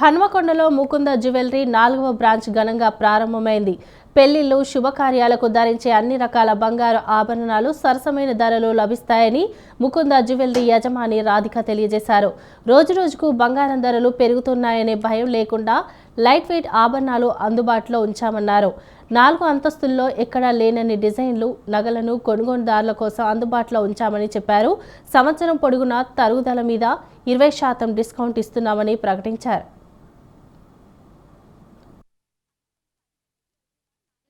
హన్మకొండలో Mukunda jewellery నాలుగవ branch ఘనంగా ప్రారంభమైంది. పెళ్ళిళ్ళు శుభకార్యాలకు ధరించే అన్ని రకాల బంగారు ఆభరణాలు సరసమైన ధరలు లభిస్తాయని ముకుంద జ్యువెలరీ యజమాని రాధిక తెలియజేశారు. రోజురోజుకు బంగారం ధరలు పెరుగుతున్నాయనే భయం లేకుండా లైట్ వెయిట్ ఆభరణాలు అందుబాటులో ఉంచామన్నారు. నాలుగు అంతస్తుల్లో ఎక్కడా లేనన్ని డిజైన్లు నగలను కొనుగోలుదారుల కోసం అందుబాటులో ఉంచామని చెప్పారు. సంవత్సరం పొడుగునా తరుగుదల మీద ఇరవై శాతం డిస్కౌంట్ ఇస్తున్నామని ప్రకటించారు.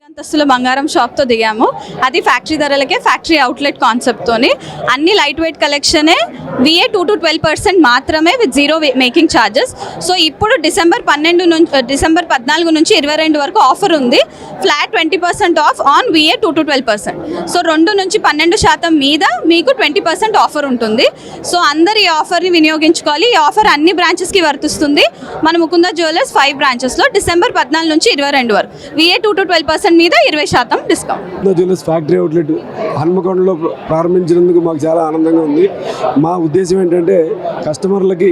అంతస్తులో బంగారం షాప్తో దిగాము. అది ఫ్యాక్టరీ ధరలకే ఫ్యాక్టరీ అవుట్లెట్ కాన్సెప్ట్తోని అన్ని light weight కలెక్షనే VA two to twelve percent మాత్రమే with zero making charges so ఇప్పుడు డిసెంబర్ పన్నెండు నుంచి డిసెంబర్ uh, పద్నాలుగు నుంచి ఇరవై రెండు వరకు ఆఫర్ ఉంది. Flat twenty percent off on VA two to twelve percent so రెండు నుంచి పన్నెండు శాతం మీద మీకు ట్వంటీ పర్సెంట్ ఆఫర్ ఉంటుంది. సో అందరు ఈ ఆఫర్ని వినియోగించుకోవాలి. ఈ ఆఫర్ అన్ని బ్రాంచెస్కి వర్తిస్తుంది. మన ముకుంద జ్యువెలర్స్ ఫైవ్ బ్రాంచెస్లో డిసెంబర్ పద్నాలుగు నుంచి ఇరవై రెండు వరకు. VA two to twelve percent మీద ఇరవై శాతం డిస్కౌంట్. జ్యువెలర్స్ ఫ్యాక్టరీ అవుట్లెట్ హన్మకొండలో ప్రారంభించినందుకు మాకు చాలా ఆనందంగా ఉంది. మా ఉద్దేశం ఏంటంటే కస్టమర్లకి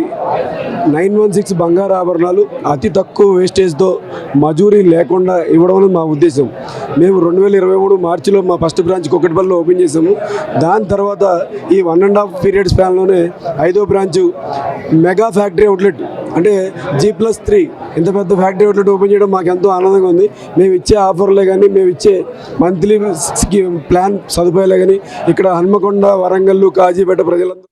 నైన్ వన్ సిక్స్ బంగారు ఆభరణాలు అతి తక్కువ వేస్టేజ్తో మజూరీ లేకుండా ఇవ్వడం మా ఉద్దేశం. మేము రెండు వేల ఇరవై మూడు మార్చిలో మా ఫస్ట్ బ్రాంచ్ కొకటిపల్లిలో ఓపెన్ చేసాము దాని తర్వాత ఈ వన్ అండ్ హాఫ్ పీరియడ్ స్పాన్లోనే ఐదో బ్రాంచ్ మెగా ఫ్యాక్టరీ అవుట్లెట్ అంటే జీ ప్లస్ త్రీ ఇంత పెద్ద ఫ్యాక్టరీ అవుట్లెట్ ఓపెన్ చేయడం మాకు ఎంతో ఆనందంగా ఉంది. మేము ఇచ్చే ఆఫర్లే కానీ మేము ఇచ్చే మంత్లీ ప్లాన్ సదుపాయాలే కానీ ఇక్కడ హన్మకొండ వరంగల్ కాజీపేట ప్రజలందరూ